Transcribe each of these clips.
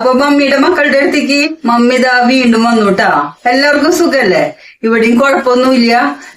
അപ്പൊ മമ്മിയുടെ മക്കളുടെ അടുത്തേക്ക് മമ്മി ദാ വീണ്ടും വന്നുട്ടാ എല്ലാവർക്കും സുഖല്ലേ? ഇവിടെയും കുഴപ്പമൊന്നുമില്ല.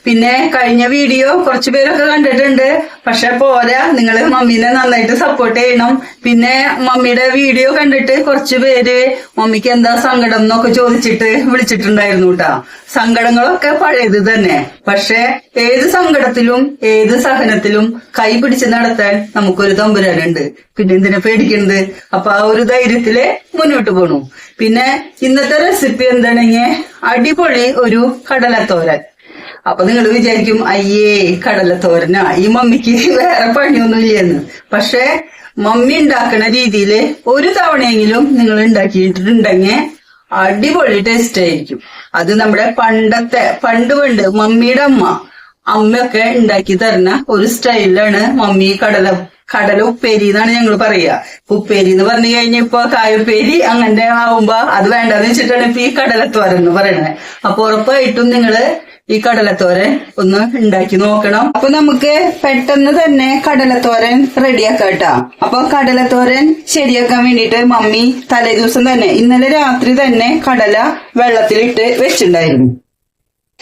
പിന്നെ കഴിഞ്ഞ വീഡിയോ കുറച്ചു പേരൊക്കെ കണ്ടിട്ടുണ്ട്. പക്ഷെ പോരാ നിങ്ങൾ മമ്മീനെ നന്നായിട്ട് സപ്പോർട്ട് ചെയ്യണം. പിന്നെ മമ്മിയുടെ വീഡിയോ കണ്ടിട്ട് കുറച്ചു പേര് മമ്മിക്ക് എന്താ സങ്കടം എന്നൊക്കെ ചോദിച്ചിട്ട് വിളിച്ചിട്ടുണ്ടായിരുന്നു കേട്ടാ സങ്കടങ്ങളൊക്കെ പഴയത് തന്നെ. പക്ഷെ ഏത് സങ്കടത്തിലും ഏത് സഹനത്തിലും കൈ പിടിച്ച് നടത്താൻ നമുക്കൊരു തമ്പുരാനുണ്ട്. പിന്നെ എന്തിനാ പേടിക്കുന്നത് അപ്പൊ ആ ഒരു ധൈര്യത്തിൽ മുന്നോട്ട് പോണു. പിന്നെ ഇന്നത്തെ റെസിപ്പി എന്താണെങ്കിൽ അടിപൊളി ഒരു കടലത്തോരൻ. അപ്പൊ നിങ്ങൾ വിചാരിക്കും അയ്യേ കടലത്തോരനാ ഈ മമ്മിക്ക് വേറെ പണിയൊന്നുമില്ലെന്ന്. പക്ഷെ മമ്മി ഉണ്ടാക്കുന്ന രീതിയിൽ ഒരു തവണയെങ്കിലും നിങ്ങൾ ഉണ്ടാക്കിയിട്ടുണ്ടെങ്കിൽ അടിപൊളി ടേസ്റ്റ് ആയിരിക്കും. അത് നമ്മുടെ പണ്ടത്തെ പണ്ട് പണ്ട് മമ്മിയുടെ അമ്മ അമ്മയൊക്കെ ഉണ്ടാക്കി തരുന്ന ഒരു സ്റ്റൈലാണ് മമ്മി കടല കടല ഉപ്പേരി എന്നാണ് ഞങ്ങൾ പറയുക ഉപ്പേരി എന്ന് പറഞ്ഞു കഴിഞ്ഞാൽ ഇപ്പൊ കായുപ്പേരി അങ്ങനെ ആവുമ്പോ അത് വേണ്ടെന്ന് വെച്ചിട്ടാണ് ഇപ്പൊ ഈ കടലത്തോരൻ എന്ന് പറയുന്നത് അപ്പൊ ഉറപ്പായിട്ടും നിങ്ങൾ ഈ കടലത്തോരൻ ഒന്ന് ഉണ്ടാക്കി നോക്കണം. അപ്പൊ നമുക്ക് പെട്ടെന്ന് തന്നെ കടലത്തോരൻ റെഡിയാക്കാം കേട്ടോ. അപ്പൊ കടലത്തോരൻ ശരിയാക്കാൻ വേണ്ടിട്ട് മമ്മി തലേ ദിവസം തന്നെ ഇന്നലെ രാത്രി തന്നെ കടല വെള്ളത്തിലിട്ട് വെച്ചിട്ടുണ്ടായിരുന്നു.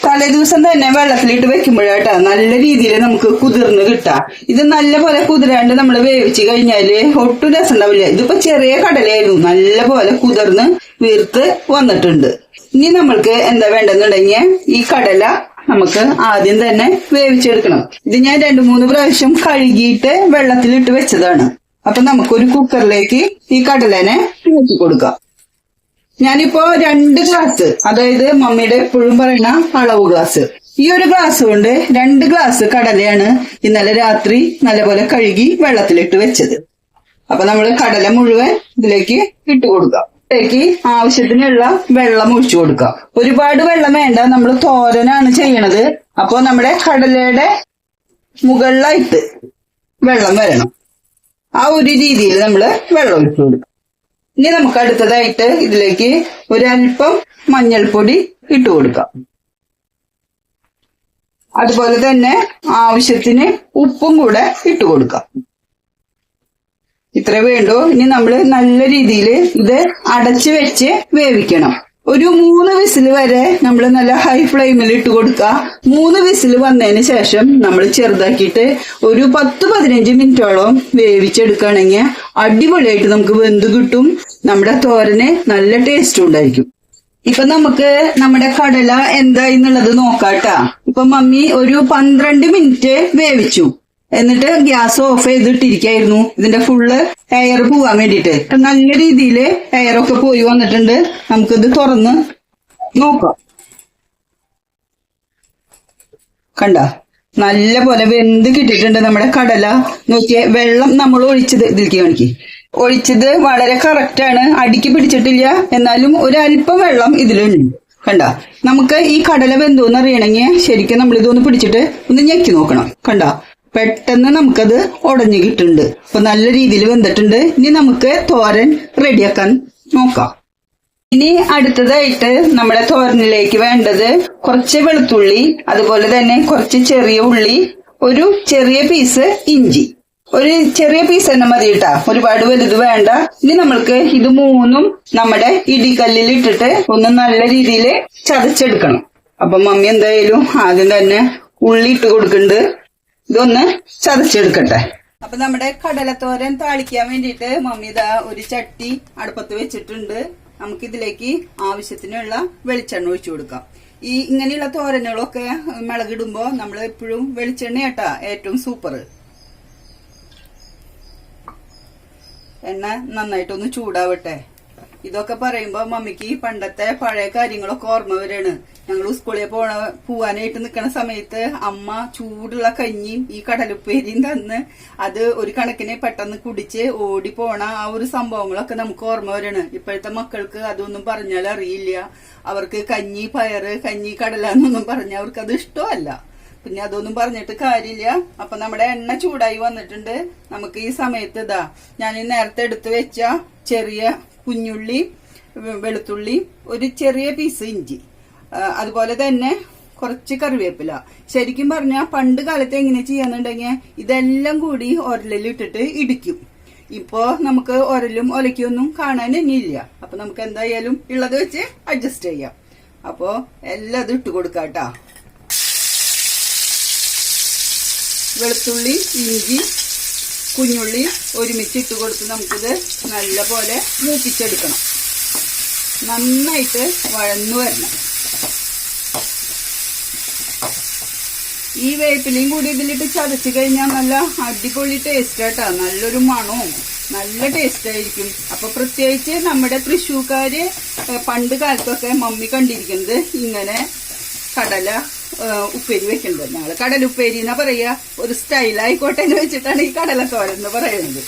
തലേ ദിവസം തന്നെ വെള്ളത്തിലിട്ട് വെക്കുമ്പോഴാട്ടാ നല്ല രീതിയിൽ നമുക്ക് കുതിർന്ന് കിട്ടാ. ഇത് നല്ലപോലെ കുതിരാണ്ട് നമ്മൾ വേവിച്ച് കഴിഞ്ഞാൽ ഒട്ടും രസം ഉണ്ടാവില്ല ഇതിപ്പോ ചെറിയ കടലായിരുന്നു നല്ലപോലെ കുതിർന്ന് വീർത്ത് വന്നിട്ടുണ്ട്. ഇനി നമ്മൾക്ക് എന്താ വേണ്ടെന്നുണ്ടെങ്കിൽ ഈ കടല നമുക്ക് ആദ്യം തന്നെ വേവിച്ചെടുക്കണം. ഇത് ഞാൻ രണ്ടു മൂന്ന് പ്രാവശ്യം കഴുകിയിട്ട് വെള്ളത്തിലിട്ട് വെച്ചതാണ്. അപ്പൊ നമുക്കൊരു കുക്കറിലേക്ക് ഈ കടലനെ ഊറ്റി കൊടുക്കാം. ഞാനിപ്പോ രണ്ട് ഗ്ലാസ് അതായത് മമ്മിയുടെ എപ്പോഴും പറയുന്ന അളവ് ഗ്ലാസ് ഈ ഒരു ഗ്ലാസ് കൊണ്ട് രണ്ട് ഗ്ലാസ് കടലയാണ് ഇന്നലെ രാത്രി നല്ലപോലെ കഴുകി വെള്ളത്തിലിട്ട് വെച്ചത്. അപ്പൊ നമ്മൾ കടല മുഴുവൻ ഇതിലേക്ക് ഇട്ട് കൊടുക്കാം ഇതിലേക്ക് ആവശ്യത്തിനുള്ള വെള്ളം ഒഴിച്ചു കൊടുക്കാം ഒരുപാട് വെള്ളം വേണ്ട നമ്മൾ തോരനാണ് ചെയ്യണത്. അപ്പോൾ നമ്മുടെ കടലയുടെ മുകളിലായിട്ട് വെള്ളം വരണം. ആ ഒരു രീതിയിൽ നമ്മൾ വെള്ളം ഒഴിച്ചു കൊടുക്കും ഇനി നമുക്ക് അടുത്തതായിട്ട് ഇതിലേക്ക് ഒരല്പം മഞ്ഞൾപ്പൊടി ഇട്ട് കൊടുക്കാം. അതുപോലെ തന്നെ ആവശ്യത്തിന് ഉപ്പും കൂടെ ഇട്ട് കൊടുക്കാം. ഇത്ര വേണ്ടോ. ഇനി നമ്മൾ നല്ല രീതിയിൽ ഇത് അടച്ചു വെച്ച് വേവിക്കണം. ഒരു മൂന്ന് വിസിൽ വരെ നമ്മൾ നല്ല ഹൈ ഫ്ലെയിമിൽ ഇട്ട് കൊടുക്കുക. മൂന്ന് വിസിൽ വന്നതിന് ശേഷം നമ്മൾ ചെറുതാക്കിയിട്ട് ഒരു പത്ത് പതിനഞ്ച് മിനിറ്റോളം വേവിച്ചെടുക്കുകയാണെങ്കിൽ അടിപൊളിയായിട്ട് നമുക്ക് വെന്ത് കിട്ടും. നമ്മുടെ തോരന് നല്ല ടേസ്റ്റ് ഉണ്ടായിരിക്കും. ഇപ്പൊ നമുക്ക് നമ്മുടെ കടല എന്തായി എന്നുള്ളത് നോക്കാട്ടാ. ഇപ്പൊ മമ്മി ഒരു പന്ത്രണ്ട് മിനിറ്റ് വേവിച്ചു. എന്നിട്ട് ഗ്യാസ് ഓഫ് ചെയ്തിട്ടിരിക്കായിരുന്നു. ഇതിന്റെ ഫുള്ള് എയർ പോവാൻ വേണ്ടിയിട്ട്. നല്ല രീതിയിൽ എയർ ഒക്കെ പോയി വന്നിട്ടുണ്ട്. നമുക്കിത് തുറന്ന് നോക്കാം. കണ്ട? നല്ല പോലെ വെന്ത് കിട്ടിയിട്ടുണ്ട് നമ്മുടെ കടല. നോക്കിയേ വെള്ളം നമ്മൾ ഒഴിച്ചത് ഇതിലേക്ക് കാണിക്ക്. ഒഴിച്ചത് വളരെ കറക്റ്റ് ആണ്. അടിക്ക് പിടിച്ചിട്ടില്ല. എന്നാലും ഒരല്പം വെള്ളം ഇതിലുണ്ട്. കണ്ട? നമുക്ക് ഈ കടല വെന്തോന്ന് അറിയണമെങ്കിൽ ശരിക്കും നമ്മൾ ഇതൊന്ന് പിടിച്ചിട്ട് ഒന്ന് ഞെക്കി നോക്കണം. കണ്ട? പെട്ടെന്ന് നമുക്കത് ഉടഞ്ഞു കിട്ടുന്നുണ്ട്. അപ്പൊ നല്ല രീതിയിൽ വെന്തിട്ടുണ്ട്. ഇനി നമുക്ക് തോരൻ റെഡിയാക്കാൻ നോക്കാം. ഇനി അടുത്തതായിട്ട് നമ്മുടെ തോരനിലേക്ക് വേണ്ടത് കുറച്ച് വെളുത്തുള്ളി അതുപോലെ തന്നെ കുറച്ച് ചെറിയ ഉള്ളി ഒരു ചെറിയ പീസ് ഇഞ്ചി. ഒരു ചെറിയ പീസ് തന്നെ മതി കേട്ടാ ഒരുപാട് വലുത് വേണ്ട. ഇനി നമ്മൾക്ക് ഇത് മൂന്നും നമ്മുടെ ഇടിക്കല്ലിൽ ഇട്ടിട്ട് ഒന്ന് നല്ല രീതിയിൽ ചതച്ചെടുക്കണം. അപ്പൊ മമ്മി എന്തായാലും ആദ്യം തന്നെ ഉള്ളി ഇട്ട് കൊടുക്കുന്നുണ്ട്. ഇതൊന്ന് ചതച്ചെടുക്കട്ടെ. അപ്പൊ നമ്മുടെ കടലത്തോരൻ താളിക്കാൻ വേണ്ടിയിട്ട് മമ്മി ഇതാ ഒരു ചട്ടി അടുപ്പത്ത് വെച്ചിട്ടുണ്ട്. നമുക്ക് ഇതിലേക്ക് ആവശ്യത്തിനുള്ള വെളിച്ചെണ്ണ ഒഴിച്ചു കൊടുക്കാം. ഈ ഇങ്ങനെയുള്ള തോരനുകളൊക്കെ മിളകിടുമ്പോ നമ്മൾ എപ്പോഴും വെളിച്ചെണ്ണ കേട്ടാ ഏറ്റവും സൂപ്പർ എണ്ണ നന്നായിട്ടൊന്ന് ചൂടാവട്ടെ. ഇതൊക്കെ പറയുമ്പോ മമ്മിക്ക് പണ്ടത്തെ പഴയ കാര്യങ്ങളൊക്കെ ഓർമ്മ വരാണ്. ഞങ്ങൾ സ്കൂളിൽ പോണ പോവാനായിട്ട് നിൽക്കുന്ന സമയത്ത് അമ്മ ചൂടുള്ള കഞ്ഞിയും ഈ കടലുപ്പേരിയും തന്ന് അത് ഒരു കണക്കിന് പെട്ടെന്ന് കുടിച്ച് ഓടി പോണ ആ ഒരു സംഭവങ്ങളൊക്കെ നമുക്ക് ഓർമ്മ വരാണ്. ഇപ്പോഴത്തെ മക്കൾക്ക് അതൊന്നും പറഞ്ഞാൽ അറിയില്ല അവർക്ക് കഞ്ഞി പയറ് കഞ്ഞി കടല എന്നൊന്നും പറഞ്ഞാൽ അവർക്ക് അത് ഇഷ്ടമല്ല. പിന്നെ അതൊന്നും പറഞ്ഞിട്ട് കാര്യമില്ല. അപ്പൊ നമ്മുടെ എണ്ണ ചൂടായി വന്നിട്ടുണ്ട്. നമുക്ക് ഈ സമയത്ത് ഇതാ ഞാൻ നേരത്തെ എടുത്തു വെച്ച ചെറിയ കുഞ്ഞുള്ളി വെളുത്തുള്ളി ഒരു ചെറിയ പീസ് ഇഞ്ചി. അതുപോലെ തന്നെ കുറച്ച് കറിവേപ്പില. ശരിക്കും പറഞ്ഞാൽ പണ്ട് കാലത്ത് എങ്ങനെ ചെയ്യാന്നുണ്ടെങ്കിൽ ഇതെല്ലാം കൂടി ഉരലിലിട്ടിട്ട് ഇടിക്കും. ഇപ്പോ നമുക്ക് ഒരലും ഒലയ്ക്കൊന്നും കാണാൻ ഇനിയില്ല അപ്പൊ നമുക്ക് എന്തായാലും ഉള്ളത് വെച്ച് അഡ്ജസ്റ്റ് ചെയ്യാം. അപ്പോ എല്ലാം ഇട്ട് കൊടുക്കാട്ടാ. വെളുത്തുള്ളി ഇഞ്ചി കുഞ്ഞുള്ളി ഒരുമിച്ച് ഇട്ട് കൊടുത്ത് നമുക്കിത് നല്ല പോലെ മൂപ്പിച്ചെടുക്കണം. നന്നായിട്ട് വഴന്നു വരണം. ഈ വേപ്പിലയും കൂടി ഇതിലിട്ട് ചതച്ച് കഴിഞ്ഞാൽ നല്ല അടിപൊളി ടേസ്റ്റ് നല്ലൊരു മണവും നല്ല ടേസ്റ്റ് ആയിരിക്കും. അപ്പൊ പ്രത്യേകിച്ച് നമ്മുടെ തൃശ്ശൂക്കാര് പണ്ട് കാലത്തൊക്കെ മമ്മി കണ്ടിരിക്കുന്നത് ഇങ്ങനെ കടല ഉപ്പേരി വെക്കുന്നത് ഞങ്ങൾ കടല ഉപ്പേരി എന്നാ പറയാ. ഒരു സ്റ്റൈലായിക്കോട്ടെ എന്ന് വെച്ചിട്ടാണ് ഈ കടലത്തോരൻ എന്ന് പറയുന്നത്.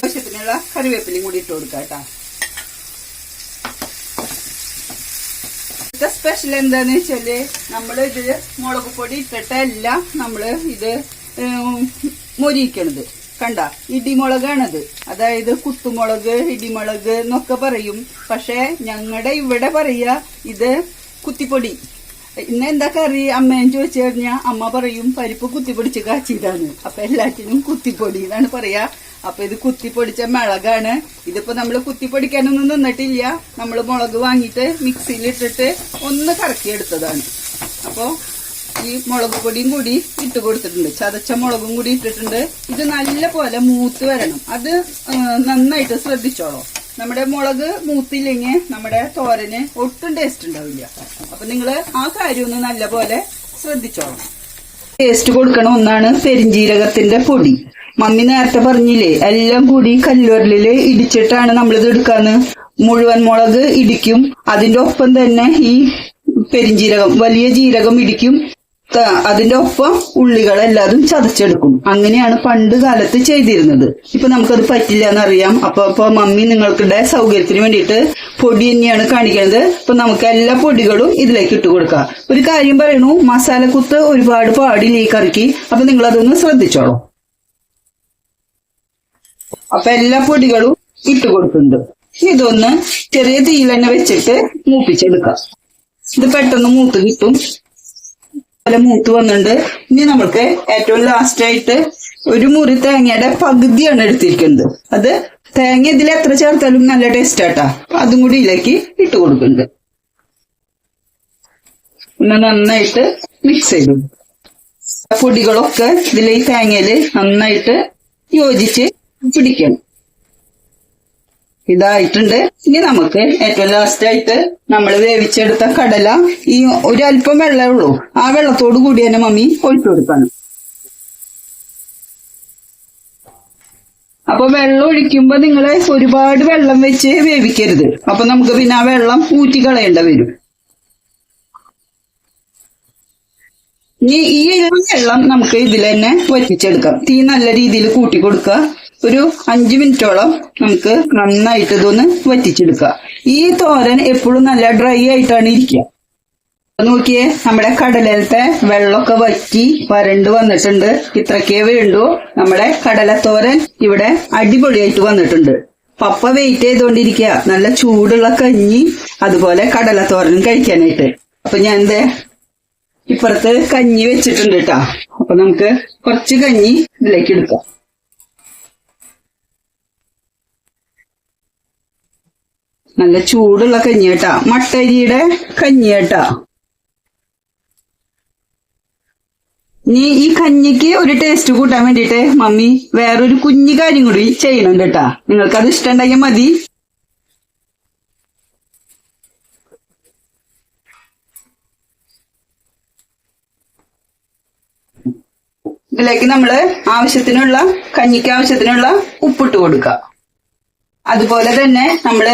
ആവശ്യത്തിനുള്ള കറിവേപ്പിലയും കൂടി ഇട്ട് കൊടുക്കുക കേട്ടോ. സ്പെഷ്യൽ എന്താന്ന് വെച്ചാൽ നമ്മൾ ഇത് മുളക് പൊടി ഇട്ടിട്ടല്ല നമ്മൾ ഇത് മൊരിയിക്കണത് കണ്ട? ഇടിമുളകാണത്. അതായത് കുത്തുമുളക് ഇടിമുളക് എന്നൊക്കെ പറയും. പക്ഷെ ഞങ്ങളുടെ ഇവിടെ പറയാ ഇത് കുത്തിപ്പൊടി. ഇന്ന് എന്താ കറി? അമ്മേം ചോദിച്ചു കഴിഞ്ഞാൽ അമ്മ പറയും പരിപ്പ് കുത്തിപ്പൊടിച്ച് കാച്ചിയതാണ്. അപ്പൊ എല്ലാറ്റിനും കുത്തിപ്പൊടി എന്നാണ് പറയാ. അപ്പൊ ഇത് കുത്തിപ്പൊടിച്ച മുളകാണ്. ഇതിപ്പോ നമ്മൾ കുത്തിപ്പൊടിക്കാനൊന്നും നിന്നിട്ടില്ല. നമ്മൾ മുളക് വാങ്ങിയിട്ട് മിക്സിയിലിട്ടിട്ട് ഒന്ന് കറക്കിയെടുത്തതാണ്. അപ്പോ ഈ മുളക് പൊടിയും കൂടി ഇട്ട് കൊടുത്തിട്ടുണ്ട്. ചതച്ച മുളകും കൂടി ഇട്ടിട്ടുണ്ട്. ഇത് നല്ല പോലെ മൂത്ത് വരണം. അത് നന്നായിട്ട് ശ്രദ്ധിച്ചോളൂ. നമ്മുടെ മുളക് മൂത്തില്ലെങ്കിൽ നമ്മുടെ തോരന് ഒട്ടും ടേസ്റ്റ് ഉണ്ടാവില്ല. അപ്പൊ നിങ്ങൾ ആ കാര്യം ഒന്ന് നല്ലപോലെ പോലെ ശ്രദ്ധിച്ചോളൂ ടേസ്റ്റ് കൊടുക്കണ ഒന്നാണ് പെരിഞ്ജീരകത്തിന്റെ പൊടി. മമ്മി നേരത്തെ പറഞ്ഞില്ലേ എല്ലാം കൂടി കല്ലുരലിൽ ഇടിച്ചിട്ടാണ് നമ്മളിത് എടുക്കാന്ന്. മുഴുവൻ മുളക് ഇടിക്കും. അതിന്റെ ഒപ്പം തന്നെ ഈ പെരിഞ്ജീരകം വലിയ ജീരകം ഇടിക്കും. അതിന്റെ ഒപ്പം ഉള്ളികളെല്ലാതും ചതച്ചെടുക്കും അങ്ങനെയാണ് പണ്ട് കാലത്ത് ചെയ്തിരുന്നത്. ഇപ്പൊ നമുക്കത് പറ്റില്ല എന്നറിയാം അപ്പൊ ഇപ്പൊ മമ്മി നിങ്ങൾക്കിടെ സൗകര്യത്തിന് വേണ്ടിയിട്ട് പൊടി തന്നെയാണ് കാണിക്കുന്നത് ഇപ്പൊ നമുക്ക് എല്ലാ പൊടികളും ഇതിലേക്ക് ഇട്ട് കൊടുക്കാം. ഒരു കാര്യം പറയണു മസാലക്കുത്ത് ഒരുപാട് പാടില്ല ഈ കറിക്ക്. അപ്പൊ നിങ്ങൾ അതൊന്ന് ശ്രദ്ധിച്ചോളൂ. അപ്പൊ എല്ലാ പൊടികളും ഇട്ട് കൊടുക്കുന്നുണ്ട്. ഇതൊന്ന് ചെറിയ തീയിൽ തന്നെ വെച്ചിട്ട് മൂപ്പിച്ചെടുക്കാം. ഇത് പെട്ടെന്ന് മൂത്ത് കിട്ടും. പോലെ മൂത്ത് വന്നിട്ടുണ്ട്. ഇനി നമ്മൾക്ക് ഏറ്റവും ലാസ്റ്റ് ആയിട്ട് ഒരു മുറി തേങ്ങയുടെ പകുതിയാണ് എടുത്തിരിക്കുന്നത്. അത് തേങ്ങ ഇതിൽ എത്ര ചേർത്താലും നല്ല ടേസ്റ്റ് ആട്ടാ. അതും കൂടി ഇതിലേക്ക് ഇട്ട് കൊടുക്കുന്നുണ്ട്. പിന്നെ നന്നായിട്ട് മിക്സ് ചെയ്തു. പൊടികളൊക്കെ ഇതിൽ ഈ തേങ്ങയിൽ നന്നായിട്ട് യോജിച്ച് പിടിക്കണം. ഇതായിട്ടുണ്ട്. ഇനി നമുക്ക് ഏറ്റവും ലാസ്റ്റ് ആയിട്ട് നമ്മൾ വേവിച്ചെടുത്ത കടല ഈ ഒരു അല്പം വെള്ളമേ ഉള്ളൂ. ആ വെള്ളത്തോട് കൂടി തന്നെ മമ്മി ഒഴിച്ചു കൊടുക്കണം. അപ്പൊ വെള്ളം ഒഴിക്കുമ്പോ നിങ്ങൾ ഒരുപാട് വെള്ളം വെച്ച് വേവിക്കരുത്. അപ്പൊ നമുക്ക് പിന്നെ ആ വെള്ളം ഊറ്റി കളയേണ്ട വരും. ഇനി ഈ വെള്ളം നമുക്ക് ഇതിൽ തന്നെ വറ്റിച്ചെടുക്കാം. തീ നല്ല രീതിയിൽ കൂട്ടി കൊടുക്കുക. ഒരു അഞ്ചു മിനിറ്റോളം നമുക്ക് നന്നായിട്ട് ഇതൊന്ന് വറ്റിച്ചെടുക്കുക. ഈ തോരൻ എപ്പോഴും നല്ല ഡ്രൈ ആയിട്ടാണ് ഇരിക്കുക. നോക്കിയേ നമ്മുടെ കടലത്തെ വെള്ളമൊക്കെ വറ്റി വരണ്ട് വന്നിട്ടുണ്ട്. ഇത്രക്കേ വേണ്ടു. നമ്മുടെ കടലത്തോരൻ ഇവിടെ അടിപൊളിയായിട്ട് വന്നിട്ടുണ്ട്. പപ്പ വെയിറ്റ് ചെയ്തുകൊണ്ടിരിക്കുക നല്ല ചൂടുള്ള കഞ്ഞി അതുപോലെ കടലത്തോരൻ കഴിക്കാനായിട്ട്. അപ്പൊ ഞാൻ എന്തേ ഇപ്പുറത്ത് കഞ്ഞി വെച്ചിട്ടുണ്ട് കേട്ടാ അപ്പൊ നമുക്ക് കുറച്ച് കഞ്ഞി ഇതിലേക്ക് എടുക്കാം. നല്ല ചൂടുള്ള കഞ്ഞി മട്ടരിയുടെ കഞ്ഞി ഇനി ഈ കഞ്ഞിക്ക് ഒരു ടേസ്റ്റ് കൂട്ടാൻ വേണ്ടിയിട്ട് മമ്മി വേറൊരു കുഞ്ഞു കാര്യം കൂടി ചെയ്യണം കേട്ടാ. നിങ്ങൾക്ക് അത് ഇഷ്ടമുണ്ടെങ്കിൽ മതി. ഇതിലേക്ക് നമ്മൾ ആവശ്യത്തിനുള്ള കഞ്ഞിക്ക് ആവശ്യത്തിനുള്ള ഉപ്പിട്ട് കൊടുക്കുക. അതുപോലെ തന്നെ നമ്മൾ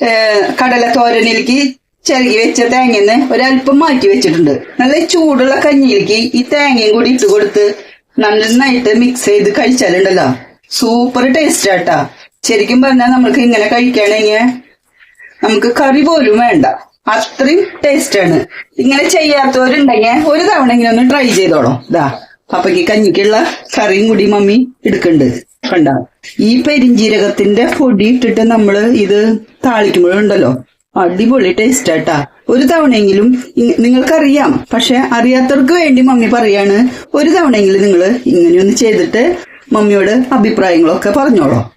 ഏഹ്, കടല തോരനിലേക്ക് ചിരകി വെച്ച തേങ്ങന്ന് ഒരല്പം മാറ്റി വെച്ചിട്ടുണ്ട്. നല്ല ചൂടുള്ള കഞ്ഞിയിലേക്ക് ഈ തേങ്ങയും കൂടി ഇട്ട് കൊടുത്ത് നന്നായിട്ട് മിക്സ് ചെയ്ത് കഴിച്ചാലുണ്ടല്ലോ. സൂപ്പർ ടേസ്റ്റ് ആട്ടാ. ശരിക്കും പറഞ്ഞാൽ നമ്മൾക്ക് ഇങ്ങനെ കഴിക്കുകയാണെങ്കിൽ നമുക്ക് കറി പോലും വേണ്ട. അത്രയും ടേസ്റ്റ് ആണ്. ഇങ്ങനെ ചെയ്യാത്തവരുണ്ടെങ്കിൽ ഒരു തവണ ഇങ്ങനെ ഒന്ന് ട്രൈ ചെയ്തോളൂ. ഇതാ പപ്പയ്ക്ക് കഞ്ഞിക്കുള്ള കറിയും കൂടി മമ്മി എടുക്കുന്നുണ്ട്. കണ്ട. ഈ പെരിഞ്ജീരകത്തിന്റെ പൊടി ഇട്ടിട്ട് നമ്മൾ ഇത് താളിക്കുമ്പോഴുണ്ടല്ലോ. അടിപൊളി ടേസ്റ്റ് ആട്ടാ. ഒരു തവണയെങ്കിലും നിങ്ങൾക്കറിയാം. പക്ഷെ അറിയാത്തവർക്ക് വേണ്ടി മമ്മി പറയാണ് ഒരു തവണയെങ്കിലും നിങ്ങൾ ഇങ്ങനെയൊന്ന് ചെയ്തിട്ട് മമ്മിയോട് അഭിപ്രായങ്ങളൊക്കെ പറഞ്ഞോളൂ.